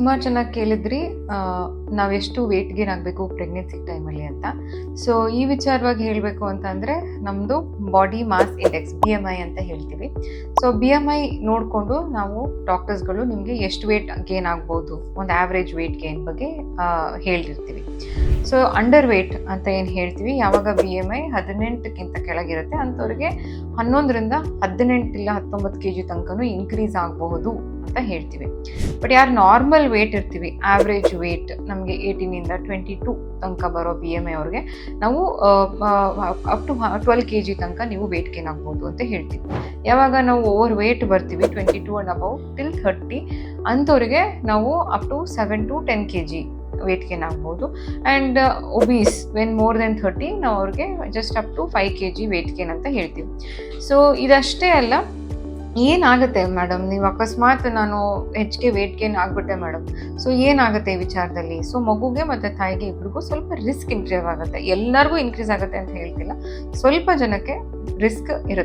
ಸುಮಾರು ಚೆನ್ನಾಗಿ ಕೇಳಿದ್ರಿ ನಾವು ನಾವೆಷ್ಟು ವೇಟ್ ಗೇನ್ ಆಗಬೇಕು ಪ್ರೆಗ್ನೆನ್ಸಿ ಟೈಮಲ್ಲಿ ಅಂತ. ಸೊ ಈ ವಿಚಾರವಾಗಿ ಹೇಳಬೇಕು ಅಂತ ಅಂದರೆ ನಮ್ಮದು body mass index B M I ಅಂತ ಹೇಳ್ತೀವಿ. ಸೊ ಬಿ ಎಂ ಐ ನೋಡಿಕೊಂಡು ನಾವು ಡಾಕ್ಟರ್ಸ್ಗಳು ನಿಮಗೆ ಎಷ್ಟು ವೇಟ್ ಗೇನ್ ಆಗ್ಬೋದು, ಒಂದು ಆವ್ರೇಜ್ ವೇಟ್ ಗೇನ್ ಬಗ್ಗೆ ಹೇಳಿರ್ತೀವಿ ಸೊ ಅಂಡರ್ ವೇಟ್ ಅಂತ ಏನು ಹೇಳ್ತೀವಿ, ಯಾವಾಗ ಬಿ ಎಂ ಐ ಹದಿನೆಂಟಕ್ಕಿಂತ ಕೆಳಗಿರುತ್ತೆ, ಅಂಥವ್ರಿಗೆ ಹನ್ನೊಂದರಿಂದ ಹದಿನೆಂಟಿಲ್ಲ ಹತ್ತೊಂಬತ್ತು ಕೆ ಜಿ ತನಕನೂ ಇನ್ಕ್ರೀಸ್ ಆಗಬಹುದು. ಅಂತ ಹೇಳ್ತೀವಿ. ಬಟ್ ಯಾರು ನಾರ್ಮಲ್ ವೇಟ್ ಇರ್ತೀವಿ ಆವ್ರೇಜ್ ವೇಟ್ ನಮಗೆ ಏಯ್ಟೀನಿಂದ ಟ್ವೆಂಟಿ ಟು ತನಕ ಬರೋ ಬಿ ಎಂ ಐ ಅವ್ರಿಗೆ, ನಾವು up to twelve K G ತನಕ ನೀವು ವೇಟ್ ಗೇನ್ ಆಗ್ಬೋದು ಅಂತ ಹೇಳ್ತೀವಿ. ಯಾವಾಗ ನಾವು ಓವರ್ ವೇಟ್ ಬರ್ತೀವಿ twenty two and above till thirty ಅಂಥವ್ರಿಗೆ ನಾವು up to seven to ten K G weight gain ಆಗ್ಬೋದು. And obese when more than thirty ನಾವು ಅವ್ರಿಗೆ just up to five K G weight gain ಅಂತ ಹೇಳ್ತೀವಿ. So ಇದಷ್ಟೇ ಅಲ್ಲ ಏನಾಗುತ್ತೆ ಮೇಡಮ್ ನೀವು ಅಕಸ್ಮಾತ್ ನಾನು ಹೆಚ್ಚಿಗೆ ವೇಟ್ ಗೇನ್ ಆಗ್ಬಿಟ್ಟೆ ಮೇಡಮ್ ಸೊ ಏನಾಗುತ್ತೆ ಈ ವಿಚಾರದಲ್ಲಿ? ಸೊ ಮಗುಗೆ ಮತ್ತು ತಾಯಿಗೆ ಇಬ್ರಿಗೂ ಸ್ವಲ್ಪ ರಿಸ್ಕ್ ಇನ್ಕ್ರೀಸ್ ಆಗುತ್ತೆ. ಎಲ್ಲರಿಗೂ ಇನ್ಕ್ರೀಸ್ ಆಗುತ್ತೆ ಅಂತ ಹೇಳ್ತಿಲ್ಲ. ಸ್ವಲ್ಪ ಜನಕ್ಕೆ ರಿಸ್ಕ್ ಇರುತ್ತೆ.